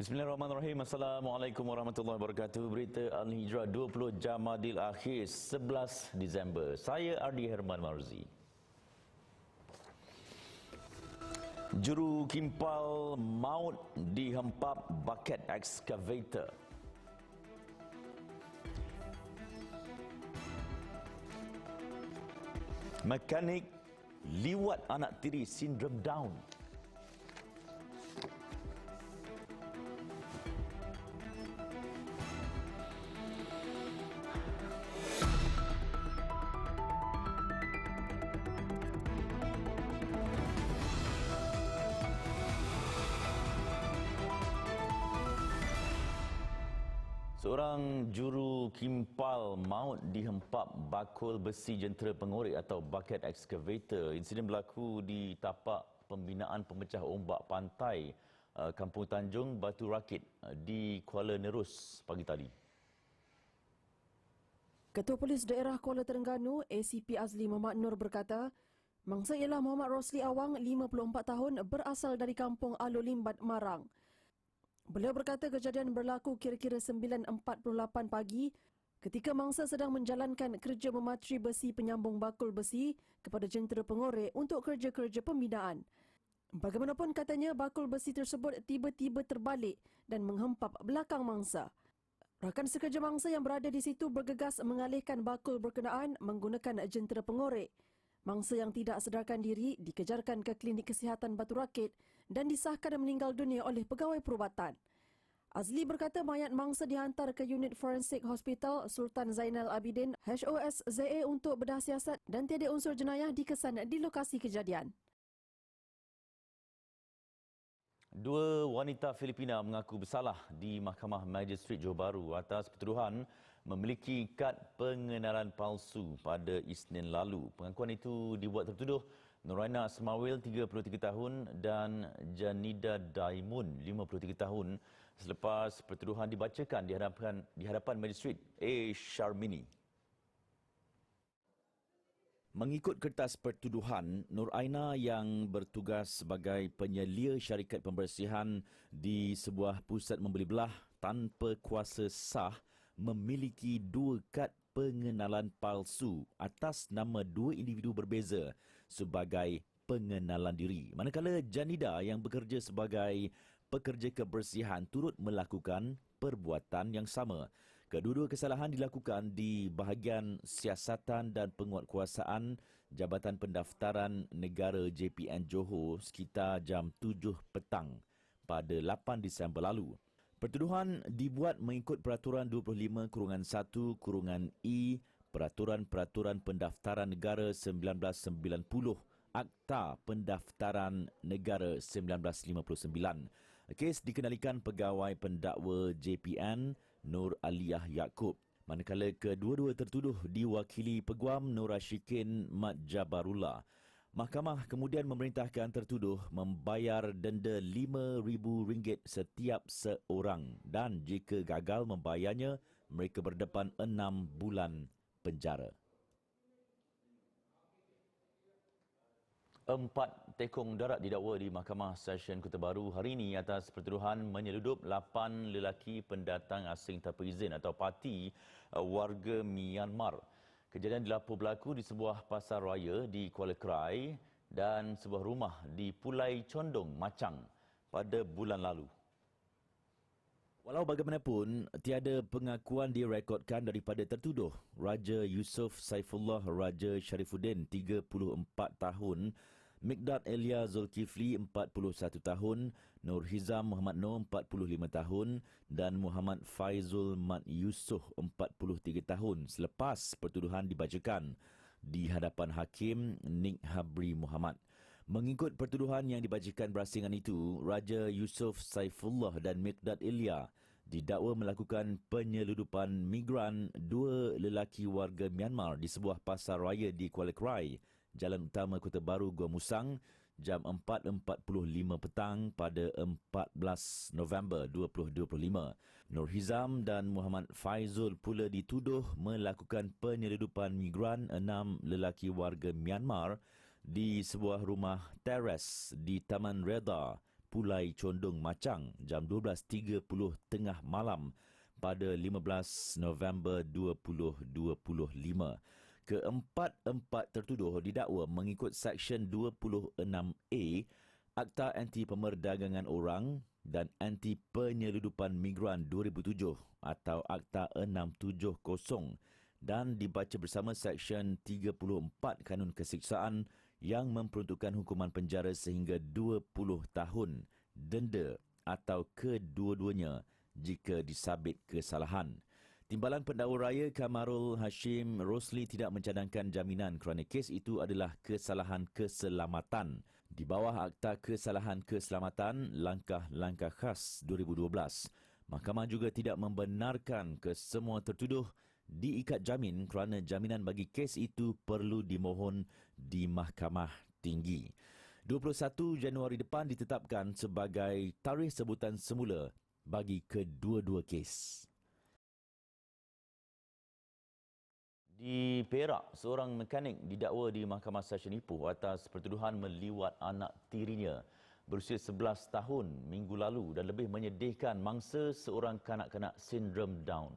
Bismillahirrahmanirrahim. Assalamualaikum warahmatullahi wabarakatuh. Berita Al-Hijrah 20 Jamadil Akhir 11 Disember. Saya Ardi Herman Marzi. Juru kimpal maut dihempap bucket excavator. Mekanik liwat anak tiri sindrom Down. Juru kimpal maut dihempap bakul besi jentera pengorek atau bucket excavator. Insiden berlaku di tapak pembinaan pemecah ombak pantai uh, Kampung Tanjung Batu Rakit uh, di Kuala Nerus pagi tadi. Ketua Polis Daerah Kuala Terengganu ACP Azli Muhammad Nur berkata, mangsa ialah Muhammad Rosli Awang, 54 tahun, berasal dari kampung Alulimbat, Marang. Beliau berkata kejadian berlaku kira-kira 9.48 pagi ketika mangsa sedang menjalankan kerja mematri besi penyambung bakul besi kepada jentera pengorek untuk kerja-kerja pembinaan. Bagaimanapun katanya bakul besi tersebut tiba-tiba terbalik dan menghempap belakang mangsa. Rakan sekerja mangsa yang berada di situ bergegas mengalihkan bakul berkenaan menggunakan jentera pengorek. Mangsa yang tidak sedarkan diri dikejarkan ke klinik kesihatan Batu Rakit dan disahkan meninggal dunia oleh pegawai perubatan. Azli berkata mayat mangsa dihantar ke unit forensik hospital Sultan Zainal Abidin HOSZA untuk bedah siasat dan tiada unsur jenayah dikesan di lokasi kejadian. Dua wanita Filipina mengaku bersalah di Mahkamah Magistrate Johor Bahru atas pertuduhan memiliki kad pengenalan palsu pada Isnin lalu. Pengakuan itu dibuat tertuduh Nuraina Smawil, 33 tahun dan Janida Daimun, 53 tahun selepas pertuduhan dibacakan di hadapan, di hadapan Magistrate A. Sharmini. Mengikut kertas pertuduhan, Nur Aina yang bertugas sebagai penyelia syarikat pembersihan di sebuah pusat membeli belah tanpa kuasa sah memiliki dua kad pengenalan palsu atas nama dua individu berbeza sebagai pengenalan diri. Manakala Janida yang bekerja sebagai pekerja kebersihan turut melakukan perbuatan yang sama. Kedua-dua kesalahan dilakukan di bahagian siasatan dan penguatkuasaan Jabatan Pendaftaran Negara JPN Johor sekitar jam 7 petang pada 8 Disember lalu. Pertuduhan dibuat mengikut Peraturan 25 Kurungan 1 Kurungan I Peraturan-Peraturan Pendaftaran Negara 1990 Akta Pendaftaran Negara 1959. Kes dikenalikan pegawai pendakwa JPN Nur Aliyah Yaakob. Manakala kedua-dua tertuduh diwakili Peguam Nur Ashikin Mat Jabarullah. Mahkamah kemudian memerintahkan tertuduh membayar denda RM5,000 setiap seorang dan jika gagal membayarnya, mereka berdepan enam bulan penjara. Empat tekong darat didakwa di Mahkamah Session Kota Baru hari ini atas pertuduhan menyeludup lapan lelaki pendatang asing tanpa izin atau parti uh, warga Myanmar. Kejadian dilapor berlaku di sebuah pasar raya di Kuala Krai dan sebuah rumah di Pulai Condong, Macang pada bulan lalu. Walau bagaimanapun, tiada pengakuan direkodkan daripada tertuduh. Raja Yusof Saifullah Raja Sharifuddin, 34 tahun, Mikdad Elia Zulkifli 41 tahun, Nur Hizam Muhammad Noor 45 tahun. Dan Muhammad Faizul Mat Yusof 43 tahun. Selepas pertuduhan dibacakan di hadapan Hakim Nik Habri Muhammad. Mengikut pertuduhan yang dibacakan berasingan itu, Raja Yusof Saifullah dan Mikdad Elia didakwa melakukan penyeludupan migran dua lelaki warga Myanmar di sebuah pasar raya di Kuala Krai Jalan Utama Kota Baru Gua Musang jam 4.45 petang pada 14 November 2025. Nur Hizam dan Muhammad Faizul pula dituduh melakukan penyeludupan migran enam lelaki warga Myanmar di sebuah rumah teres di Taman Reda Pulai Condong Macang jam 12.30 tengah malam pada 15 November 2025. Keempat-empat tertuduh didakwa mengikut Seksyen 26A Akta Anti Pemerdagangan Orang dan Anti Penyeludupan Migran 2007 atau Akta 670 dan dibaca bersama Seksyen 34 Kanun Kesiksaan yang memperuntukkan hukuman penjara sehingga 20 tahun denda atau kedua-duanya jika disabit kesalahan. Timbalan Pendakwa Raya Kamarul Hashim Rosli tidak mencadangkan jaminan kerana kes itu adalah kesalahan keselamatan di bawah Akta Kesalahan Keselamatan Langkah-Langkah Khas 2012. Mahkamah juga tidak membenarkan kesemua tertuduh diikat jamin kerana jaminan bagi kes itu perlu dimohon di Mahkamah Tinggi. 21 Januari depan ditetapkan sebagai tarikh sebutan semula bagi kedua-dua kes. Di Perak, seorang mekanik didakwa di Mahkamah Session Ipoh atas pertuduhan meliwat anak tirinya berusia 11 tahun minggu lalu dan lebih menyedihkan mangsa seorang kanak-kanak sindrom Down.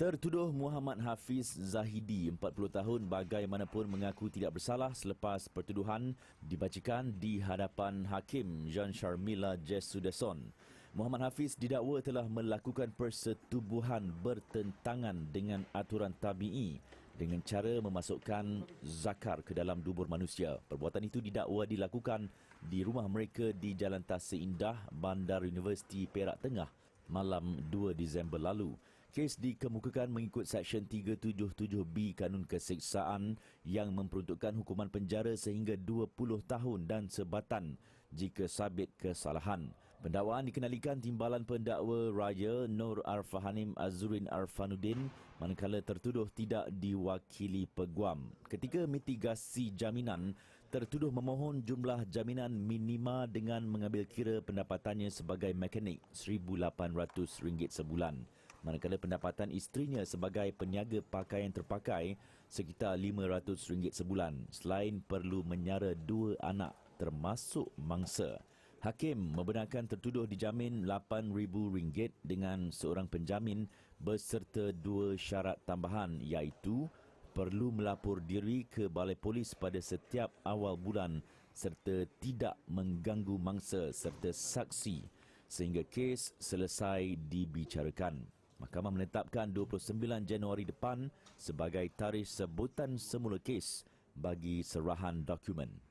Tertuduh Muhammad Hafiz Zahidi, 40 tahun, bagaimanapun mengaku tidak bersalah selepas pertuduhan dibacakan di hadapan Hakim Jean Sharmila Jesudeson. Muhammad Hafiz didakwa telah melakukan persetubuhan bertentangan dengan aturan tabi'i dengan cara memasukkan zakar ke dalam dubur manusia. Perbuatan itu didakwa dilakukan di rumah mereka di Jalan Tasik Indah, Bandar Universiti Perak Tengah malam 2 Disember lalu. Kes dikemukakan mengikut Seksyen 377B Kanun Kesiksaan yang memperuntukkan hukuman penjara sehingga 20 tahun dan sebatan jika sabit kesalahan. Pendakwaan dikenalikan Timbalan Pendakwa Raya Nur Arfahanim Azurin Arfanuddin manakala tertuduh tidak diwakili peguam. Ketika mitigasi jaminan, tertuduh memohon jumlah jaminan minima dengan mengambil kira pendapatannya sebagai mekanik RM1,800 sebulan. Manakala pendapatan isterinya sebagai peniaga pakaian terpakai sekitar RM500 sebulan selain perlu menyara dua anak termasuk mangsa. Hakim membenarkan tertuduh dijamin RM8,000 dengan seorang penjamin beserta dua syarat tambahan iaitu perlu melapor diri ke balai polis pada setiap awal bulan serta tidak mengganggu mangsa serta saksi sehingga kes selesai dibicarakan. Mahkamah menetapkan 29 Januari depan sebagai tarikh sebutan semula kes bagi serahan dokumen.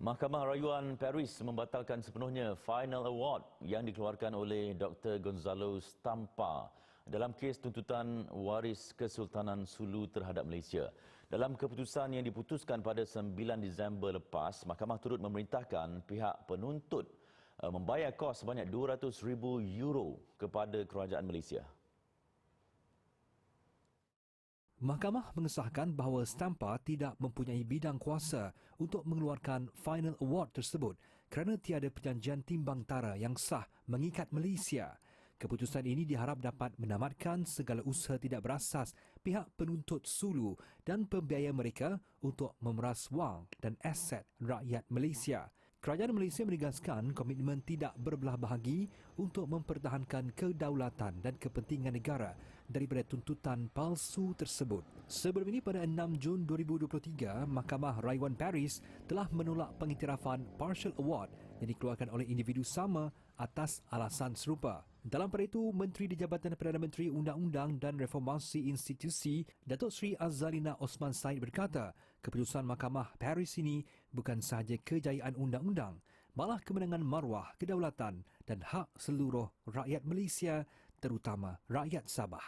Mahkamah Rayuan Paris membatalkan sepenuhnya Final Award yang dikeluarkan oleh Dr. Gonzalo Stampa dalam kes tuntutan waris Kesultanan Sulu terhadap Malaysia. Dalam keputusan yang diputuskan pada 9 Disember lepas, mahkamah turut memerintahkan pihak penuntut eh, membayar kos sebanyak 200,000 euro kepada kerajaan Malaysia. Mahkamah mengesahkan bahawa Stampa tidak mempunyai bidang kuasa untuk mengeluarkan final award tersebut kerana tiada perjanjian timbang tara yang sah mengikat Malaysia. Keputusan ini diharap dapat menamatkan segala usaha tidak berasas pihak penuntut Sulu dan pembiaya mereka untuk memeras wang dan aset rakyat Malaysia. Kerajaan Malaysia menegaskan komitmen tidak berbelah bahagi untuk mempertahankan kedaulatan dan kepentingan negara daripada tuntutan palsu tersebut. Sebelum ini pada 6 Jun 2023, Mahkamah Rayuan Paris telah menolak pengiktirafan Partial Award yang dikeluarkan oleh individu sama atas alasan serupa. Dalam pada itu, Menteri di Jabatan Perdana Menteri Undang-Undang dan Reformasi Institusi, Datuk Seri Azalina Osman Said berkata, keputusan Mahkamah Paris ini bukan sahaja kejayaan undang-undang, malah kemenangan maruah, kedaulatan dan hak seluruh rakyat Malaysia, terutama rakyat Sabah.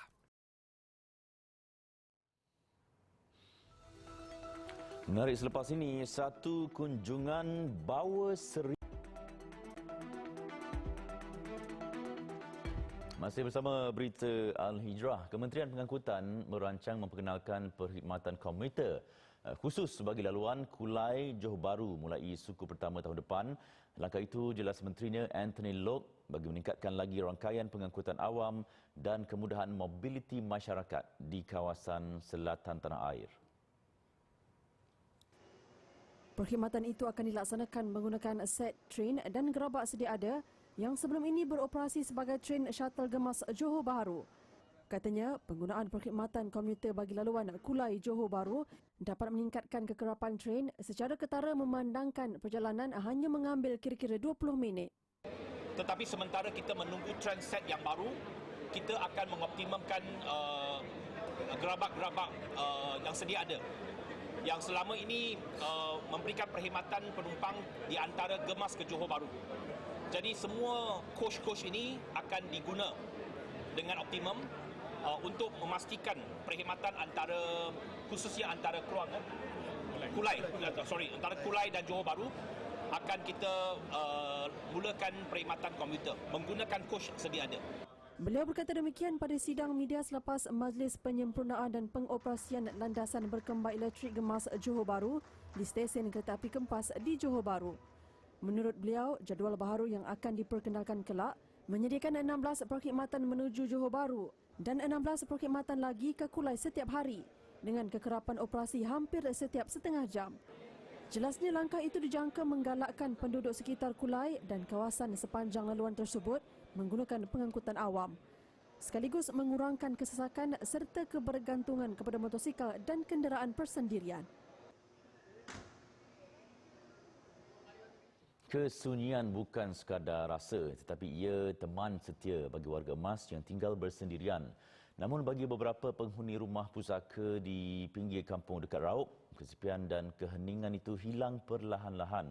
Menarik selepas ini, satu kunjungan bawa seri Masih bersama berita Al-Hijrah, Kementerian Pengangkutan merancang memperkenalkan perkhidmatan komuter khusus bagi laluan Kulai Johor Bahru mulai suku pertama tahun depan. Langkah itu jelas menterinya Anthony Lok bagi meningkatkan lagi rangkaian pengangkutan awam dan kemudahan mobiliti masyarakat di kawasan selatan tanah air. Perkhidmatan itu akan dilaksanakan menggunakan set train dan gerabak sedia ada yang sebelum ini beroperasi sebagai train shuttle gemas Johor Bahru. Katanya, penggunaan perkhidmatan komuter bagi laluan Kulai Johor Bahru dapat meningkatkan kekerapan train secara ketara memandangkan perjalanan hanya mengambil kira-kira 20 minit. Tetapi sementara kita menunggu transit yang baru, kita akan mengoptimumkan uh, gerabak-gerabak uh, yang sedia ada. Yang selama ini uh, memberikan perkhidmatan penumpang di antara Gemas ke Johor Bahru. Jadi semua coach-coach ini akan diguna dengan optimum uh, untuk memastikan perkhidmatan antara khususnya antara Keluang Kulai, Kulai sorry antara Kulai dan Johor Bahru akan kita uh, mulakan perkhidmatan komuter menggunakan coach sedia ada. Beliau berkata demikian pada sidang media selepas Majlis Penyempurnaan dan Pengoperasian Landasan Berkembar Elektrik Gemas Johor Bahru di stesen kereta api Kempas di Johor Bahru. Menurut beliau, jadual baharu yang akan diperkenalkan kelak menyediakan 16 perkhidmatan menuju Johor Bahru dan 16 perkhidmatan lagi ke Kulai setiap hari dengan kekerapan operasi hampir setiap setengah jam. Jelasnya langkah itu dijangka menggalakkan penduduk sekitar Kulai dan kawasan sepanjang laluan tersebut menggunakan pengangkutan awam. Sekaligus mengurangkan kesesakan serta kebergantungan kepada motosikal dan kenderaan persendirian. Kesunyian bukan sekadar rasa tetapi ia teman setia bagi warga emas yang tinggal bersendirian. Namun bagi beberapa penghuni rumah pusaka di pinggir kampung dekat Raub, kesepian dan keheningan itu hilang perlahan-lahan.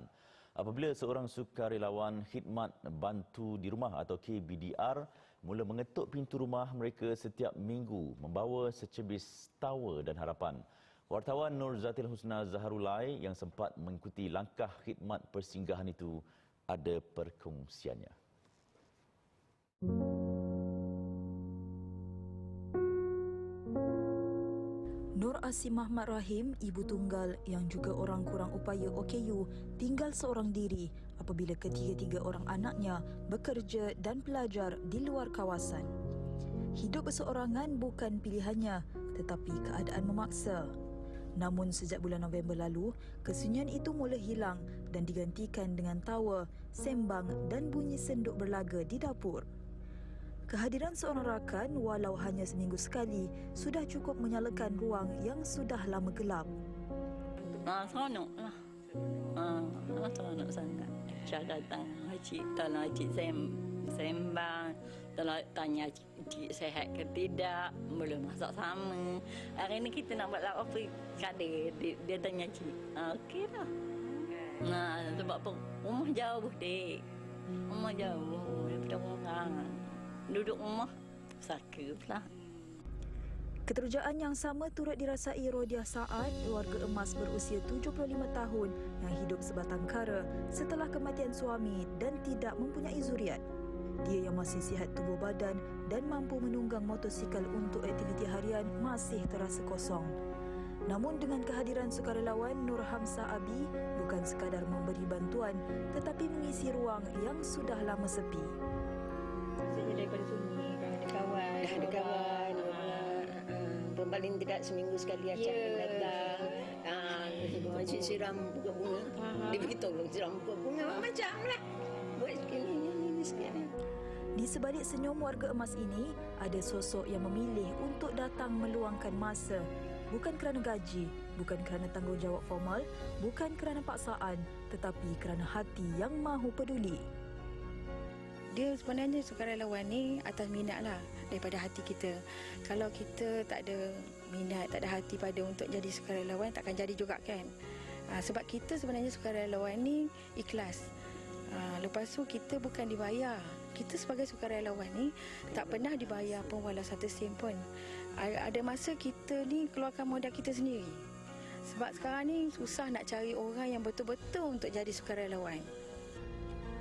Apabila seorang sukarelawan khidmat bantu di rumah atau KBDR mula mengetuk pintu rumah mereka setiap minggu membawa secebis tawa dan harapan. Wartawan Nur Zatil Husna Zaharulai yang sempat mengikuti langkah khidmat persinggahan itu ada perkongsiannya. Nur Asim Ahmad Rahim, ibu tunggal yang juga orang kurang upaya OKU, tinggal seorang diri apabila ketiga-tiga orang anaknya bekerja dan belajar di luar kawasan. Hidup berseorangan bukan pilihannya tetapi keadaan memaksa. Namun sejak bulan November lalu, kesunyian itu mula hilang dan digantikan dengan tawa, sembang dan bunyi senduk berlaga di dapur. Kehadiran seorang rakan walau hanya seminggu sekali sudah cukup menyalakan ruang yang sudah lama gelap. Ah, seronok lah. Ah, seronok sangat. Syah datang, Haji, tolong Haji sem sembang. Tanya Haji sehat ke tidak. Belum masak sama. Hari ni kita nak buat apa kade dia, dia tanya. Ah, okey lah. Nah, sebab apa? Rumah jauh, dek. Rumah jauh daripada orang. Duduk rumah, sakit pula. Keterujaan yang sama turut dirasai Rodiah Saad, warga emas berusia 75 tahun yang hidup sebatang kara setelah kematian suami dan tidak mempunyai zuriat. Dia yang masih sihat tubuh badan dan mampu menunggang motosikal untuk aktiviti harian masih terasa kosong. Namun dengan kehadiran sukarelawan Nur Hamzah Abi bukan sekadar memberi bantuan tetapi mengisi ruang yang sudah lama sepi. Rasanya daripada sunyi kan ada kawan. Dah ada kawan. Uh, paling tidak seminggu sekali acak Ya. yeah. datang. Ah, Makcik siram bunga-bunga. Dia bagi tolong siram bunga-bunga. Macam lah. Buat sekali ni, ni sekali. Di sebalik senyum warga emas ini, ada sosok yang memilih untuk datang meluangkan masa. Bukan kerana gaji, bukan kerana tanggungjawab formal, bukan kerana paksaan, tetapi kerana hati yang mahu peduli. Dia sebenarnya sukarelawan ni atas minat lah daripada hati kita. Kalau kita tak ada minat, tak ada hati pada untuk jadi sukarelawan, takkan jadi juga kan. Ha, sebab kita sebenarnya sukarelawan ni ikhlas. Ha, lepas tu kita bukan dibayar. Kita sebagai sukarelawan ni tak pernah dibayar pun walau satu sen pun. Ada masa kita ni keluarkan modal kita sendiri. Sebab sekarang ni susah nak cari orang yang betul-betul untuk jadi sukarelawan.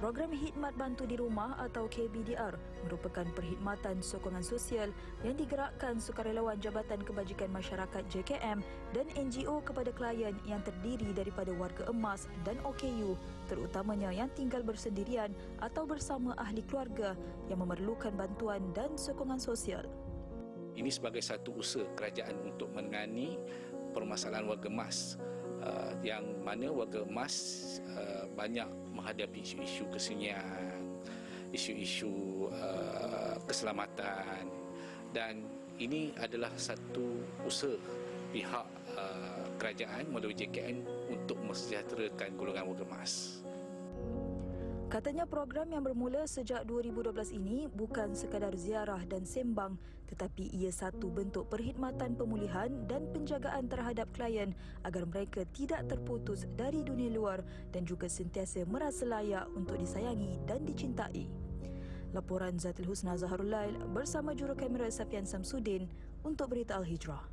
Program Khidmat Bantu di Rumah atau KBDR merupakan perkhidmatan sokongan sosial yang digerakkan sukarelawan Jabatan Kebajikan Masyarakat JKM dan NGO kepada klien yang terdiri daripada warga emas dan OKU terutamanya yang tinggal bersendirian atau bersama ahli keluarga yang memerlukan bantuan dan sokongan sosial. Ini sebagai satu usaha kerajaan untuk menangani permasalahan warga emas uh, yang mana warga emas uh, banyak menghadapi isu-isu kesunyian, isu-isu uh, keselamatan dan ini adalah satu usaha pihak uh, kerajaan melalui JKN untuk mensejahterakan golongan warga emas. Katanya program yang bermula sejak 2012 ini bukan sekadar ziarah dan sembang tetapi ia satu bentuk perkhidmatan pemulihan dan penjagaan terhadap klien agar mereka tidak terputus dari dunia luar dan juga sentiasa merasa layak untuk disayangi dan dicintai. Laporan Zatil Husna Zaharul Lail bersama juru kamera Safian Samsudin untuk Berita Al-Hijrah.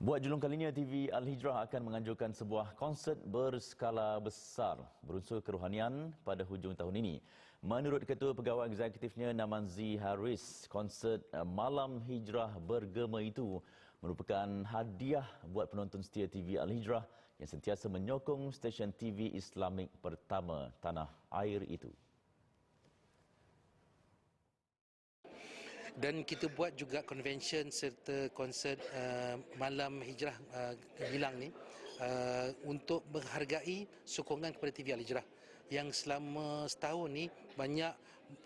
Buat julung kalinya, TV Al-Hijrah akan menganjurkan sebuah konsert berskala besar berunsur kerohanian pada hujung tahun ini. Menurut Ketua Pegawai Eksekutifnya Namanzi Haris, konsert eh, Malam Hijrah Bergema itu merupakan hadiah buat penonton setia TV Al-Hijrah yang sentiasa menyokong stesen TV Islamik pertama tanah air itu. Dan kita buat juga convention serta konsert uh, malam hijrah uh, hilang ni uh, untuk menghargai sokongan kepada TV Al Hijrah yang selama setahun ni banyak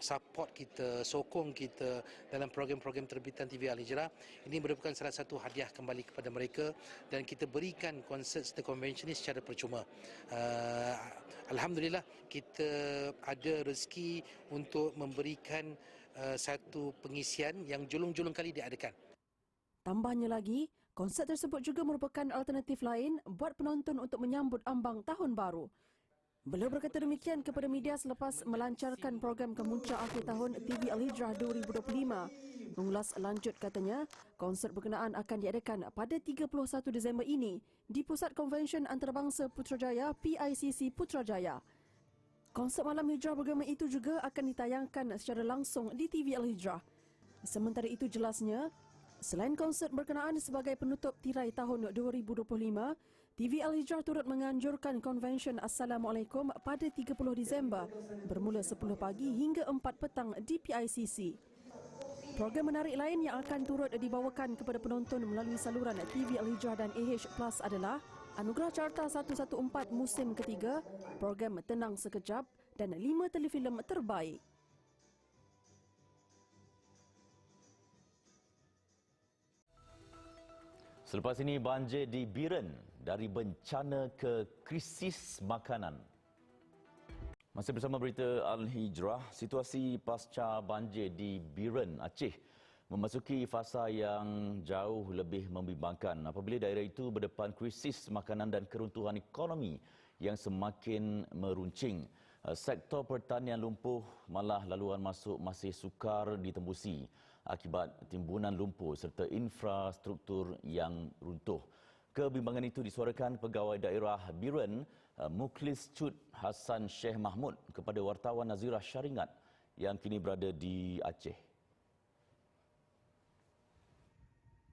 support kita, sokong kita dalam program-program terbitan TV Al Hijrah. Ini merupakan salah satu hadiah kembali kepada mereka dan kita berikan konsert serta convention ini secara percuma. Uh, Alhamdulillah kita ada rezeki untuk memberikan uh, satu pengisian yang julung-julung kali diadakan. Tambahnya lagi, konsert tersebut juga merupakan alternatif lain buat penonton untuk menyambut ambang tahun baru. Beliau berkata demikian kepada media selepas melancarkan program kemuncak akhir tahun TV Al-Hijrah 2025. Mengulas lanjut katanya, konsert berkenaan akan diadakan pada 31 Disember ini di Pusat Konvensyen Antarabangsa Putrajaya PICC Putrajaya. Konsert Malam Hijrah bergema itu juga akan ditayangkan secara langsung di TV Al-Hijrah. Sementara itu jelasnya, selain konsert berkenaan sebagai penutup tirai tahun 2025, TV Al-Hijrah turut menganjurkan konvensyen Assalamualaikum pada 30 Disember bermula 10 pagi hingga 4 petang di PICC. Program menarik lain yang akan turut dibawakan kepada penonton melalui saluran TV Al-Hijrah dan AH Plus adalah Anugerah Carta 114 musim ketiga, program Tenang Sekejap dan 5 telefilm terbaik. Selepas ini banjir di Biren dari bencana ke krisis makanan. Masih bersama berita Al-Hijrah, situasi pasca banjir di Biren, Aceh memasuki fasa yang jauh lebih membimbangkan apabila daerah itu berdepan krisis makanan dan keruntuhan ekonomi yang semakin meruncing. Sektor pertanian lumpuh malah laluan masuk masih sukar ditembusi akibat timbunan lumpur serta infrastruktur yang runtuh. Kebimbangan itu disuarakan pegawai daerah Biren Muklis Cut Hassan Sheikh Mahmud kepada wartawan Nazirah Syaringat yang kini berada di Aceh.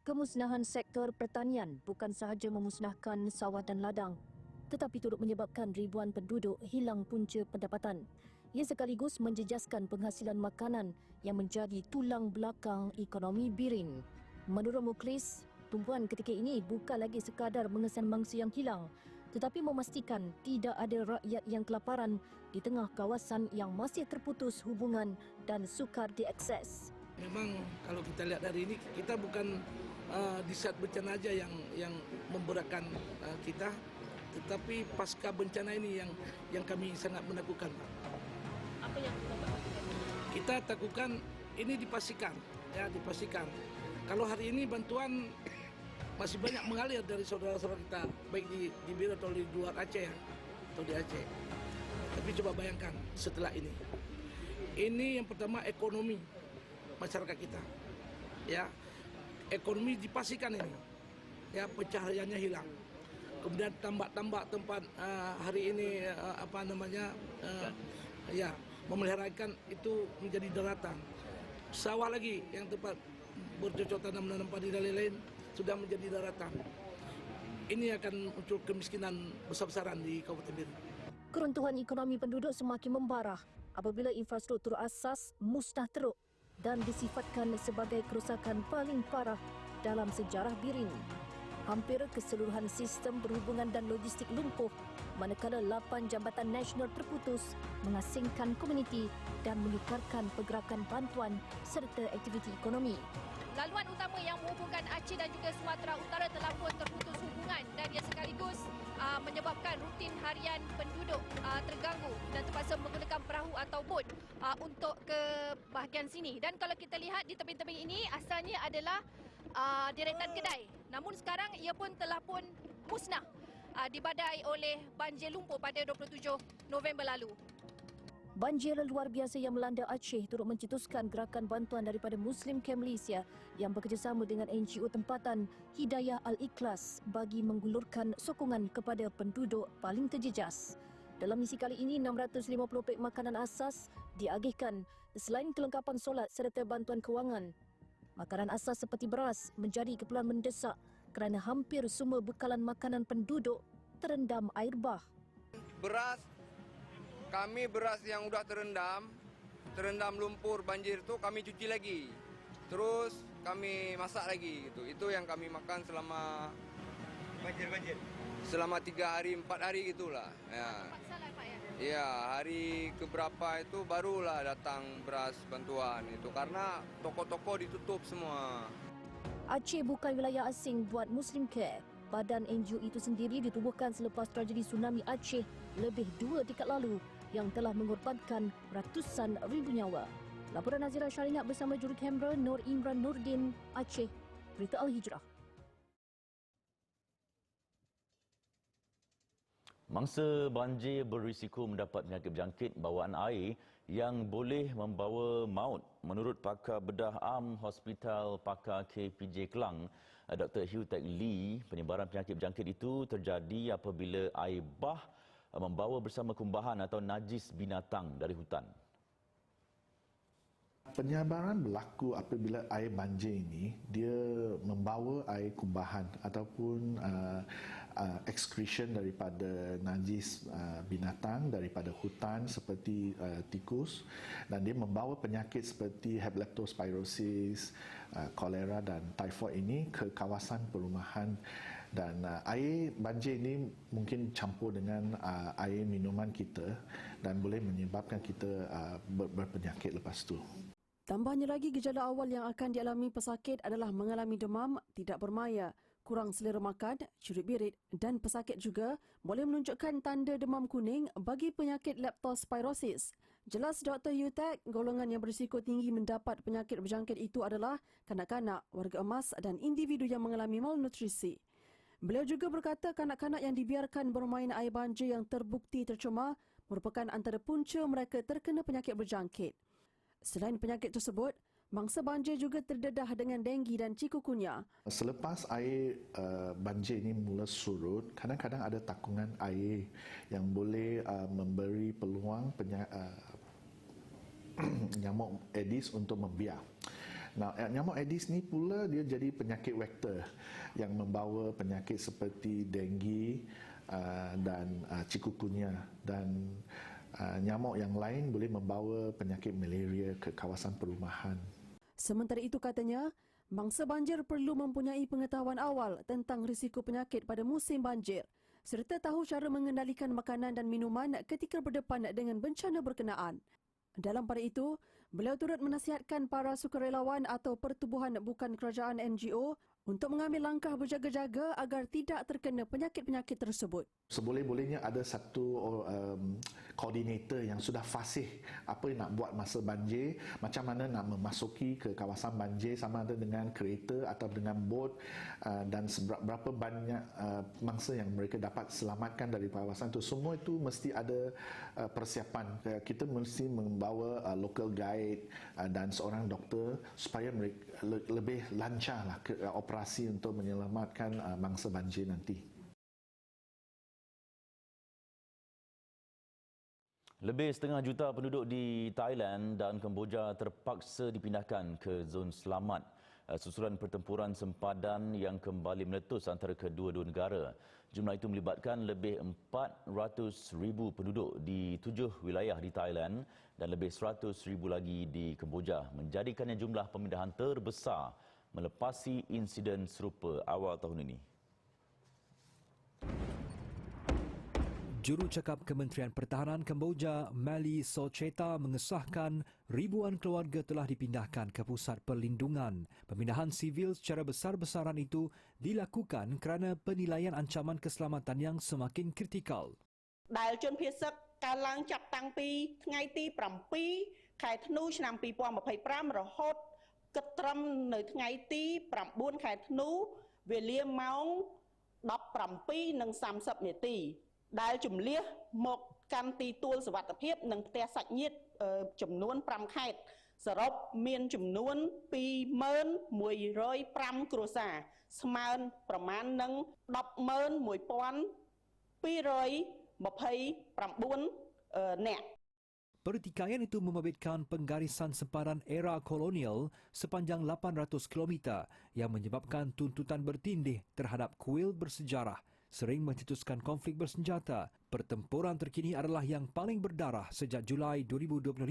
Kemusnahan sektor pertanian bukan sahaja memusnahkan sawah dan ladang tetapi turut menyebabkan ribuan penduduk hilang punca pendapatan. Ia sekaligus menjejaskan penghasilan makanan yang menjadi tulang belakang ekonomi Birin. Menurut Muklis, tumpuan ketika ini bukan lagi sekadar mengesan mangsa yang hilang tetapi memastikan tidak ada rakyat yang kelaparan di tengah kawasan yang masih terputus hubungan dan sukar diakses. Memang kalau kita lihat dari ini kita bukan uh, di saat bencana aja yang yang memberatkan uh, kita tetapi pasca bencana ini yang yang kami sangat menakutkan. Apa yang Kita takutkan ini dipastikan ya dipastikan. Kalau hari ini bantuan masih banyak mengalir dari saudara-saudara kita baik di di Biro atau di luar Aceh atau di Aceh. Tapi coba bayangkan setelah ini. Ini yang pertama ekonomi masyarakat kita. Ya. Ekonomi dipastikan ini. Ya, pencahariannya hilang. Kemudian tambak-tambak tempat uh, hari ini uh, apa namanya uh, ya memelihara ikan itu menjadi daratan. Sawah lagi yang tempat bercocok tanam menanam padi dan lain-lain sudah menjadi daratan. Ini akan muncul kemiskinan besar-besaran di Kabupaten Biren. Keruntuhan ekonomi penduduk semakin membarah apabila infrastruktur asas musnah teruk. Dan disifatkan sebagai kerosakan paling parah dalam sejarah Birin. Hampir keseluruhan sistem berhubungan dan logistik lumpuh manakala lapan jambatan nasional terputus mengasingkan komuniti dan menyukarkan pergerakan bantuan serta aktiviti ekonomi. Laluan utama yang menghubungkan Aceh dan juga Sumatera Utara telah pun terputus hubungan dan ia sekaligus uh, menyebabkan rutin harian penduduk uh, terganggu dan terpaksa menggunakan perahu atau bot uh, untuk ke bahagian sini. Dan kalau kita lihat di tebing-tebing ini asalnya adalah uh, deretan kedai. Namun sekarang ia pun telah pun musnah uh, dibadai oleh banjir lumpur pada 27 November lalu. Banjir luar biasa yang melanda Aceh turut mencetuskan gerakan bantuan daripada Muslim Camp Malaysia yang bekerjasama dengan NGO tempatan Hidayah Al-Ikhlas bagi menggulurkan sokongan kepada penduduk paling terjejas. Dalam misi kali ini, 650 pek makanan asas diagihkan selain kelengkapan solat serta bantuan kewangan. Makanan asas seperti beras menjadi keperluan mendesak kerana hampir semua bekalan makanan penduduk terendam air bah. Beras kami beras yang sudah terendam, terendam lumpur banjir itu kami cuci lagi. Terus kami masak lagi gitu. Itu yang kami makan selama banjir-banjir. Selama tiga hari, empat hari gitulah. Ya. Ya, hari keberapa itu barulah datang beras bantuan itu karena toko-toko ditutup semua. Aceh bukan wilayah asing buat Muslim Care. Badan NGO itu sendiri ditubuhkan selepas tragedi tsunami Aceh lebih dua dekad lalu yang telah mengorbankan ratusan ribu nyawa. Laporan Nazira Syaringat bersama juru kamera Nur Imran Nurdin, Aceh, Berita Al-Hijrah. Mangsa banjir berisiko mendapat penyakit berjangkit bawaan air yang boleh membawa maut. Menurut pakar bedah am Hospital Pakar KPJ Kelang, Dr. Hugh Tek Lee, penyebaran penyakit berjangkit itu terjadi apabila air bah membawa bersama kumbahan atau najis binatang dari hutan. Penyebaran berlaku apabila air banjir ini dia membawa air kumbahan ataupun uh, uh, excretion daripada najis uh, binatang daripada hutan seperti uh, tikus dan dia membawa penyakit seperti leptospirosis, uh, kolera dan typhoid ini ke kawasan perumahan dan uh, air banjir ini mungkin campur dengan uh, air minuman kita dan boleh menyebabkan kita uh, ber- berpenyakit lepas tu. Tambahnya lagi gejala awal yang akan dialami pesakit adalah mengalami demam, tidak bermaya, kurang selera makan, curi birit dan pesakit juga boleh menunjukkan tanda demam kuning bagi penyakit leptospirosis. Jelas Dr. Yutek, golongan yang berisiko tinggi mendapat penyakit berjangkit itu adalah kanak-kanak, warga emas dan individu yang mengalami malnutrisi. Beliau juga berkata kanak-kanak yang dibiarkan bermain air banjir yang terbukti tercemar merupakan antara punca mereka terkena penyakit berjangkit. Selain penyakit tersebut, mangsa banjir juga terdedah dengan denggi dan cikukunya. Selepas air uh, banjir ini mula surut, kadang-kadang ada takungan air yang boleh uh, memberi peluang penya, uh, nyamuk Aedes untuk membiak. Nah, nyamuk Aedes ni pula dia jadi penyakit vektor yang membawa penyakit seperti denggi uh, dan uh, cikukunya dan uh, nyamuk yang lain boleh membawa penyakit malaria ke kawasan perumahan. Sementara itu katanya, mangsa banjir perlu mempunyai pengetahuan awal tentang risiko penyakit pada musim banjir serta tahu cara mengendalikan makanan dan minuman ketika berdepan dengan bencana berkenaan. Dalam pada itu, beliau turut menasihatkan para sukarelawan atau pertubuhan bukan kerajaan NGO untuk mengambil langkah berjaga-jaga agar tidak terkena penyakit-penyakit tersebut. Seboleh-bolehnya ada satu um, koordinator yang sudah fasih apa yang nak buat masa banjir, macam mana nak memasuki ke kawasan banjir sama ada dengan kereta atau dengan bot uh, dan berapa banyak uh, mangsa yang mereka dapat selamatkan dari kawasan itu. Semua itu mesti ada uh, persiapan. Kita mesti membawa uh, local guide uh, dan seorang doktor supaya mereka le- lebih lancarlah ke uh, operasi untuk menyelamatkan uh, mangsa banjir nanti. Lebih setengah juta penduduk di Thailand dan Kemboja terpaksa dipindahkan ke zon selamat eh, susulan pertempuran sempadan yang kembali meletus antara kedua-dua negara. Jumlah itu melibatkan lebih 400,000 penduduk di tujuh wilayah di Thailand dan lebih 100,000 lagi di Kemboja, menjadikannya jumlah pemindahan terbesar melepasi insiden serupa awal tahun ini. Juru cakap Kementerian Pertahanan Kemboja, Mali Socheta mengesahkan ribuan keluarga telah dipindahkan ke pusat perlindungan. Pemindahan sivil secara besar-besaran itu dilakukan kerana penilaian ancaman keselamatan yang semakin kritikal. ដែលជនភៀសឹកកើនឡើងចាប់តាំងពីថ្ងៃទី7ខែធ្នូឆ្នាំ2025រហូត គិតត្រឹមនៅថ្ងៃទី9ខែធ្នូវេលាម៉ោង17:30នាទីដែលជំលះមកកាន់ទីទួលសវត្ថភាព និងផ្ទះសាច់ញាតិចំនួន5ខេត្តសរុបមានចំនួន21105គ្រួសារស្មើប្រមាណនឹង11229នាក់ Pertikaian itu membabitkan penggarisan sempadan era kolonial sepanjang 800 km yang menyebabkan tuntutan bertindih terhadap kuil bersejarah sering mencetuskan konflik bersenjata. Pertempuran terkini adalah yang paling berdarah sejak Julai 2025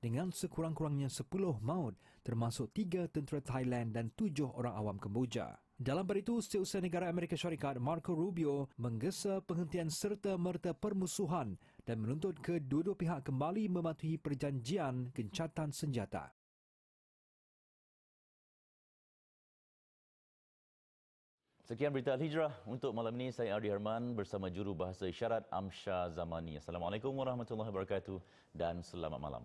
dengan sekurang-kurangnya 10 maut termasuk tiga tentera Thailand dan tujuh orang awam Kemboja. Dalam beritu, Setiausaha Negara Amerika Syarikat Marco Rubio menggesa penghentian serta-merta permusuhan dan menuntut kedua-dua pihak kembali mematuhi perjanjian gencatan senjata. Sekian berita Al-Hijrah untuk malam ini. Saya Ardi Herman bersama juru bahasa isyarat Amsha Zamani. Assalamualaikum warahmatullahi wabarakatuh dan selamat malam.